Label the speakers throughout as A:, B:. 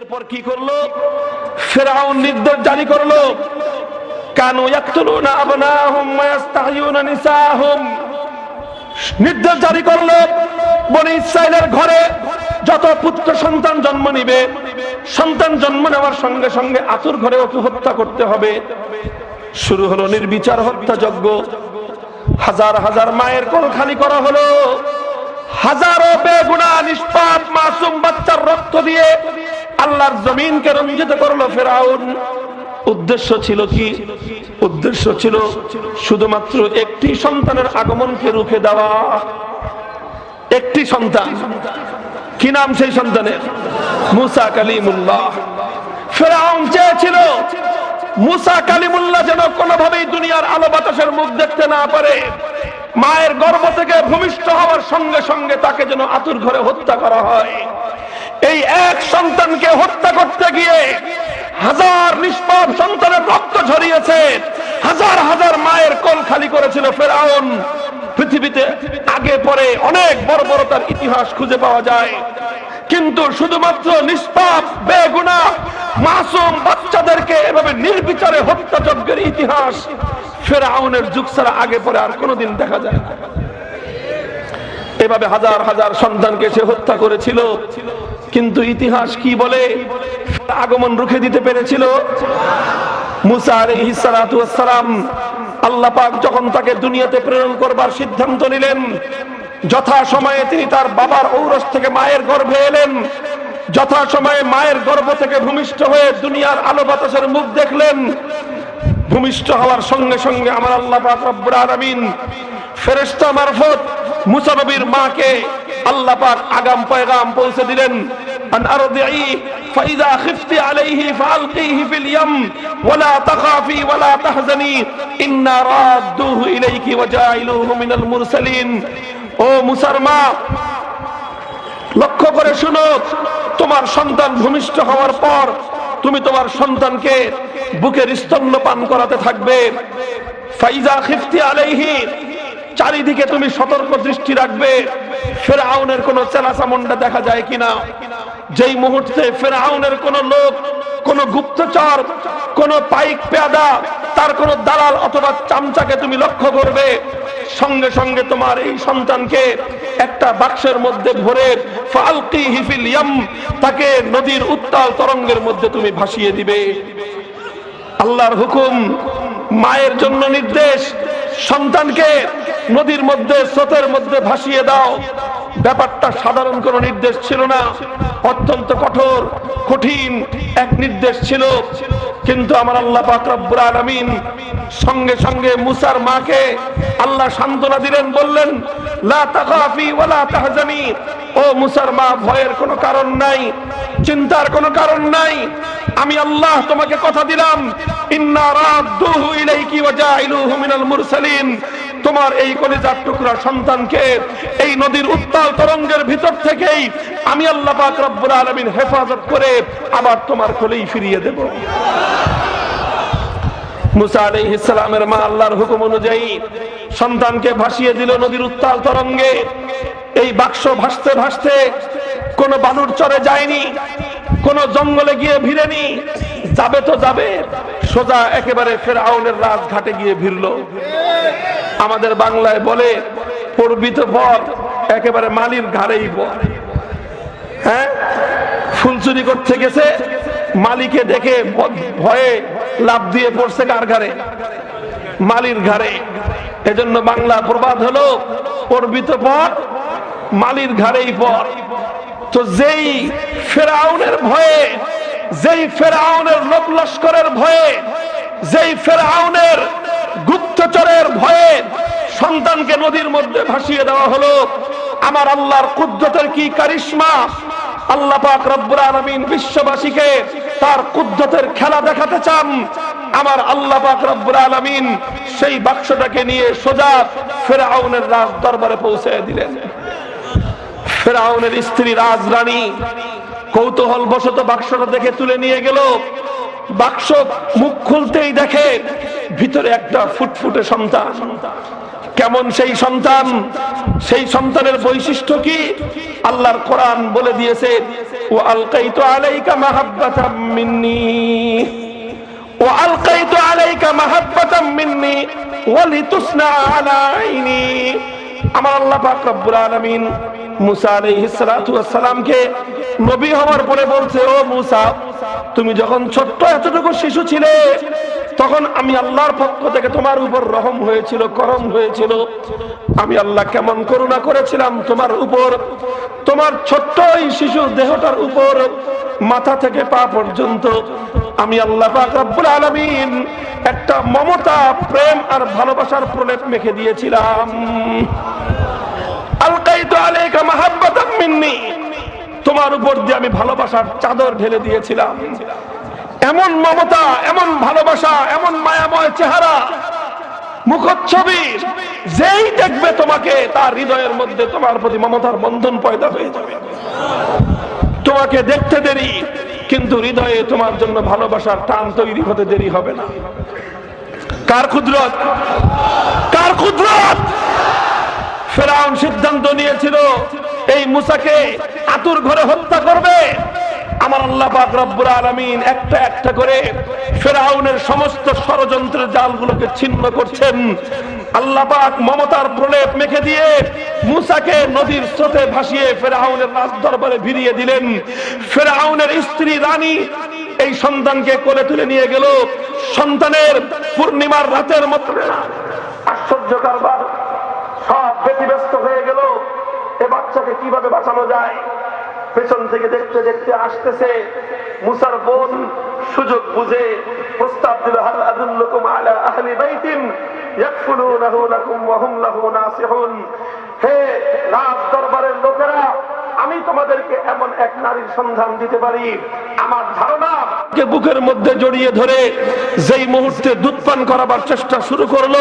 A: এরপর কি করল? ফেরাউন নির্দেশ জারি করল। কানু ইয়াকতুলুনা আবনাহুম নিসাহুম। নির্দেশ জারি করল, বনি ঘরে যত পুত্র সন্তান জন্ম নিবে, সন্তান জন্ম নেওয়ার সঙ্গে সঙ্গে আতুর ঘরে ওকে হত্যা করতে হবে? শুরু হলো নির্বিচার হত্যাযজ্ঞ। হাজার হাজার মায়ের কোল খালি করা হলো। হাজারো বেগুনা নিষ্পাপ মাসুম বাচ্চার রক্ত দিয়ে আল্লাহর জমিনকে রঞ্জিত করল ফেরাউন। উদ্দেশ্য ছিল কি? উদ্দেশ্য ছিল শুধুমাত্র একটি সন্তানের আগমনকে রুখে দেওয়া। একটি সন্তান। কি নাম সেই সন্তানের? মুসা কালিমুল্লাহ। ফেরাউন চেয়েছিল মুসা কালিমুল্লাহ যেন কোনোভাবেই দুনিয়ার আলো বাতাসের মুখ দেখতে না পারে। মায়ের গর্ভ থেকে ভূমিষ্ঠ হওয়ার সঙ্গে সঙ্গে তাকে যেন আতুর ঘরে হত্যা করা হয়। এই এক সন্তানকে হত্যা করতে গিয়ে হাজার নিষ্পাপ সন্তানের রক্ত ঝরিয়েছে। হাজার হাজার মায়ের কোল খালি করেছিল ফেরাউন। পৃথিবীতে আগে পরে অনেক বড় বড় তার ইতিহাস খুঁজে পাওয়া যায়। কিন্তু শুধুমাত্র নিষ্পাপ, বেগুনা, মাসুম বাচ্চাদেরকে এভাবে নির্বিচারে হত্যাযজ্ঞের ইতিহাস ফেরাউনের যুগ ছাড়া আগে পরে আর কোনোদিন দেখা যায় না। এভাবে হাজার হাজার সন্তানকে সে হত্যা করেছিল। কিন্তু ইতিহাস কি বলে? আগমন রুখে দিতে পেরেছিল। মুসা আলাইহিস সালাতু ওয়াস সালাম আল্লাহ পাক যখন তাকে দুনিয়াতে প্রেরণ করবার সিদ্ধান্ত নিলেন, যথা সময়ে তিনি তার বাবার ঔরস থেকে মায়ের গর্ভে এলেন। যথা সময়ে মায়ের গর্ভ থেকে ভূমিষ্ঠ হয়ে দুনিয়ার আলো বাতাসের মুখ দেখলেন। ভূমিষ্ঠ হওয়ার সঙ্গে সঙ্গে আমার আল্লাহ পাক রব্বুল আলামিন ফেরেশতা মারফত মুসা নবীর মাকে আল্লাহ পাক আগাম পয়গাম পৌঁছে দিলেন আন আরদিই فإذا خفت عليه فألقيه في اليم ولا تخافي ولا تحزني إنا رادوه إليك وجاعلوه من المرسلين ও মুসার মা লক্ষ্য করে শুনো তোমার সন্তান ভূমিষ্ঠ হওয়ার পর তুমি তোমার সন্তানকে বুকের স্তন্য পান করাতে থাকবে ফাইজা খিফতি আলাইহি চারিদিকে তুমি সতর্ক দৃষ্টি রাখবে ফেরাউনের কোন চেলাচামুন্ডা দেখা যায় কিনা? যেই মুহূর্তে ফেরাউনের কোন লোক, কোন গুপ্তচর, কোন পাইক পেয়াদা, তার কোন দালাল অথবা চামচাকে তুমি লক্ষ্য করবে, সঙ্গে সঙ্গে তোমার এই সন্তানকে একটা বাক্সের মধ্যে ভরে ফালকি হিফিল তাকে নদীর উত্তাল তরঙ্গের মধ্যে তুমি ভাসিয়ে দিবে। আল্লাহর হুকুম, মায়ের জন্য নির্দেশ সন্তানকে নদীর মধ্যে, স্রোতের মধ্যে ভাসিয়ে দাও। ব্যাপারটা সাধারণ কোন নির্দেশ ছিল না। অত্যন্ত কঠোর, কঠিন এক নির্দেশ ছিল। কিন্তু আমার আল্লাহ পাক রব্বুল আলামিন সঙ্গে সঙ্গে মুসার মাকে আল্লাহ সান্ত্বনা দিলেন, বললেন, লা ও মুসার মা, ভয়ের কোনো কারণ নাই, চিন্তার কোনো কারণ নাই। আমি আল্লাহ তোমাকে কথা দিলাম তোমার এই কলিজার টুকরা সন্তানকে এই নদীর উত্তাল তরঙ্গের ভিতর থেকেই আমি আল্লাহ পাক রব্বুল হেফাজত করে আবার তোমার কোলেই ফিরিয়ে দেব। মুসা আলাইহিস সালামের মা আল্লাহর হুকুম অনুযায়ী সন্তানকে ভাসিয়ে দিল নদীর উত্তাল তরঙ্গে। এই বাক্স ভাসতে ভাসতে কোন বালুর চরে যায়নি, কোন জঙ্গলে গিয়ে ভিড়েনি। যাবে তো যাবে, সোজা একেবারে ফেরাউনের রাজঘাটে গিয়ে ভিড়লো। আমাদের বাংলায় বলে পড়বিত পর একেবারে মালির ঘাড়েই পর। হ্যাঁ? ফুলচুরি করতে গেছে, মালিকে দেখে ভয়ে লাভ দিয়ে পড়ছে কার ঘাড়ে? মালির ঘাড়ে। এজন্য বাংলা প্রবাদ হলো পড়বিত পর মালির ঘাড়েই পর তো যেই ফেরাউনের ভয়ে, যেই ফেরাউনের লোক লস্করের ভয়ে, যেই ফেরাউনের গুপ্তচরের ভয়ে সন্তানকে নদীর মধ্যে ভাসিয়ে দেওয়া হলো, আমার আল্লাহর কুদ্রতের কি কারিশমা? আল্লাহ পাক রব্বুল আলামিন বিশ্ববাসীকে তার কুদ্দতের খেলা দেখাতে চান। আমার আল্লাহ পাক রব্বুল আলামিন সেই বাক্সটাকে নিয়ে সোজা ফেরাউনের রাজ দরবারে পৌঁছে দিলেন। ফেরাউনের স্ত্রী রাজরানী কৌতূহল বশত বাক্সটা দেখে তুলে নিয়ে গেল। বাক্স মুখ খুলতেই দেখে ভিতরে একটা ফুটফুটে সন্তান। কেমন সেই সন্তান? সেই সন্তানের বৈশিষ্ট্য কি? আল্লাহর কোরআন বলে দিয়েছে, ও আলকাইতু আলাইকা মাহাব্বাতাম মিন্নি। ও আলকাইতু আলাইকা মাহাব্বাতাম মিন্নি, ওয়ালিতুসনা আলা আইনি। আমার আল্লাহ পাক রব্বুল আলামিন মুসা আলাইহিস সালাতু ওয়াস সালামকে নবী হওয়ার পরে বলছে, ও মুসা, তুমি যখন ছোট্ট এতটুকু শিশু ছিলে তখন আমি আল্লাহর পক্ষ থেকে তোমার উপর রহম হয়েছিল, করম হয়েছিল। আমি আল্লাহ কেমন করুণা করেছিলাম তোমার উপর। তোমার ছোট্ট এই শিশুর দেহটার উপর, মাথা থেকে পা পর্যন্ত। আমি আল্লাহ পাক রব্বুল আলামিন একটা মমতা, প্রেম আর ভালোবাসার প্রলেপ মেখে দিয়েছিলাম। আলাইকা মিন্নি। তোমার উপর দিয়ে আমি ভালোবাসার চাদর ঢেলে দিয়েছিলাম। এমন মমতা, এমন ভালোবাসা, এমন মায়াময় চেহারা, মুখচ্ছবি, যেই দেখবে তোমাকে, তার হৃদয়ের মধ্যে তোমার প্রতি মমতার বন্ধন পয়দা হয়ে যাবে। তোমাকে দেখতে দেরি, কিন্তু হৃদয়ে তোমার জন্য ভালোবাসার টান তৈরি হতে দেরি হবে না। কার কুদরত? কার কুদরত? ফেরাউন সিদ্ধান্ত নিয়েছিল, এই মুসাকে আতুর ঘরে হত্যা করবে। আমার আল্লাহ পাক রব্বুল আলামিন একটা একটা করে ফেরাউনের সমস্ত ষড়যন্ত্রের জালগুলোকে ছিন্ন করছেন। আল্লাহ পাক মমতার প্রলেপ মেখে দিয়ে মুসাকে নদীর স্রোতে ভাসিয়ে ফেরাউনের রাজ দরবারে ভিড়িয়ে দিলেন। ফেরাউনের স্ত্রী রানী এই সন্তানকে কোলে তুলে নিয়ে গেল। সন্তানের পূর্ণিমার রাতের মতো আশ্চর্য কারবার সব ব্যতিব্যস্ত হয়ে গেল। এ বাচ্চাকে কীভাবে বাঁচানো যায়? পেছন থেকে দেখতে দেখতে আসতেছে। মুসার বোন সুযোগ বুঝে প্রস্তাব দিল, হাল আলা আহলি বাইতিন ইয়াকফুলুনাহু লাকুম ওয়া হুম লাহু নাসিহুন। হে রাজ দরবারের লোকেরা, আমি তোমাদেরকে এমন এক নারীর সন্ধান দিতে পারি। আমার কে বুকের মধ্যে জড়িয়ে ধরে যেই মুহূর্তে দুধ পান করাবার চেষ্টা শুরু করল,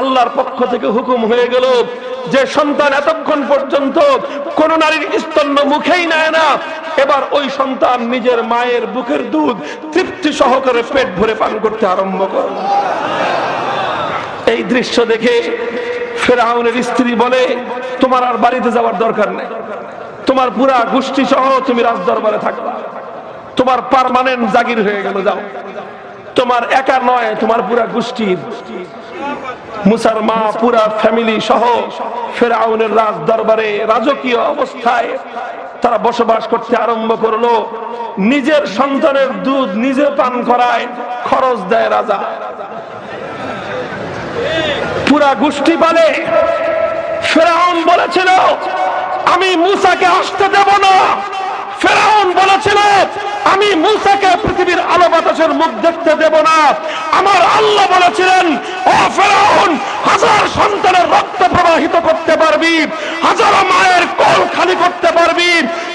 A: আল্লাহর পক্ষ থেকে হুকুম হয়ে গেল যে সন্তান এতক্ষণ পর্যন্ত কোন নারীর স্তন্য মুখেই নেয় না। এবার ওই সন্তান নিজের মায়ের বুকের দুধ তৃপ্তি সহকারে পেট ভরে পান করতে আরম্ভ করে এই দৃশ্য দেখে ফেরাউনের স্ত্রী বলে, তোমার আর বাড়িতে যাওয়ার দরকার নেই। তোমার পুরা গোষ্ঠী সহ তুমি রাজ দরবারে থাকবা। তোমার পারমানেন্ট জাগির হয়ে গেল, যাও। তোমার একা নয়, তোমার পুরা গোষ্ঠীর। মুসার মা, পুরা ফ্যামিলি সহ ফেরাউনের রাজ দরবারে রাজকীয় অবস্থায় তারা বসবাস করতে আরম্ভ করল। নিজের সন্তানের দুধ নিজে পান করায় খরচ দেয় রাজা। পুরা গোষ্ঠী বলে, ফেরাউন বলেছিল, আমি মুসাকে আসতে দেব না। ফেরাউন বলেছিল আমি মুসাকে পৃথিবীর আলো বাতাসের মুখ দেখতে দেব না। আমার আল্লাহ বলেছিলেন, ও ফেরাউন, হাজার সন্তানের রক্ত প্রবাহিত করতে পারবি, হাজার মায়ের কল খালি করতে পারবি,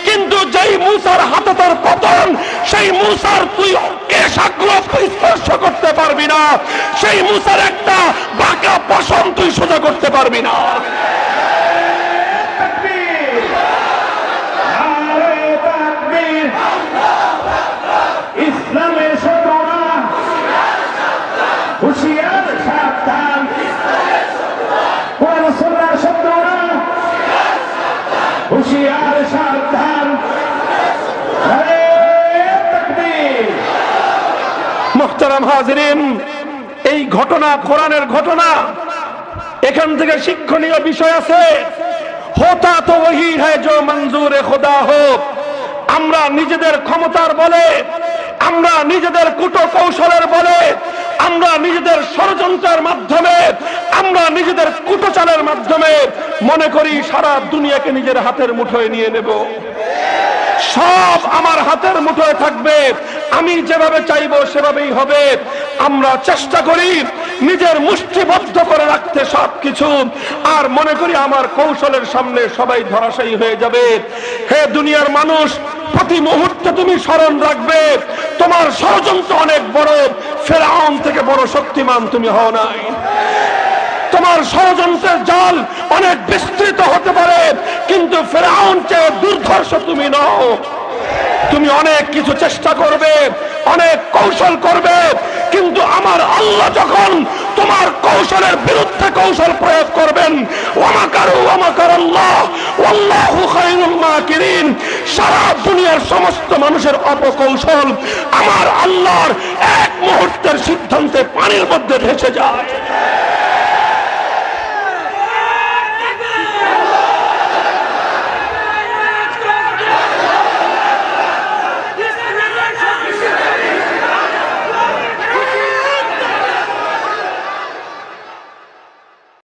A: কিন্তু যেই মুসার হাতে তোর পতন, সেই মুসার তুই স্পর্শ করতে পারবি না। সেই মুসার একটা বাঁকা পশম তুই সোজা করতে পারবি না। মোহতারাম হাজরিন, এই ঘটনা, কোরআনের ঘটনা, এখান থেকে শিক্ষণীয় বিষয় আছে। হোতা তো ওহি হ্যাঁ জো মঞ্জুর খোদা হোক। আমরা নিজেদের ক্ষমতার বলে, আমরা নিজেদের কুটো কৌশলের বলে, আমরা নিজেদের ষড়যন্ত্রের মাধ্যমে, আমরা নিজেদের কুটোচালের মাধ্যমে মনে করি সারা দুনিয়াকে নিজের হাতের মুঠোয় নিয়ে নেব। সব আমার হাতের মুঠোয় থাকবে। আমি যেভাবে চাইব সেভাবেই হবে। আমরা চেষ্টা করি নিজের মুষ্টিবদ্ধ করে রাখতে সবকিছু। আর মনে করি আমার কৌশলের সামনে সবাই ধরাশায়ী হয়ে যাবে। হে দুনিয়ার মানুষ, প্রতি মুহূর্তে তুমি স্মরণ রাখবে, তোমার ষড়যন্ত্র অনেক বড়। ফেরাউন থেকে বড় শক্তিমান তুমি হও নাই। তোমার ষড়যন্ত্রের জাল অনেক বিস্তৃত হতে পারে, কিন্তু ফেরাউন চেয়ে দুর্ধর্ষ তুমি নও। তুমি অনেক কিছু চেষ্টা করবে, অনেক কৌশল করবে, কিন্তু আমার আল্লাহ যখন তোমার কৌশলের বিরুদ্ধে কৌশল প্রয়োগ করবেন আল্লাহ সারা দুনিয়ার সমস্ত মানুষের অপকৌশল আমার আল্লাহর এক মুহূর্তের সিদ্ধান্তে পানির মধ্যে ভেসে যায়।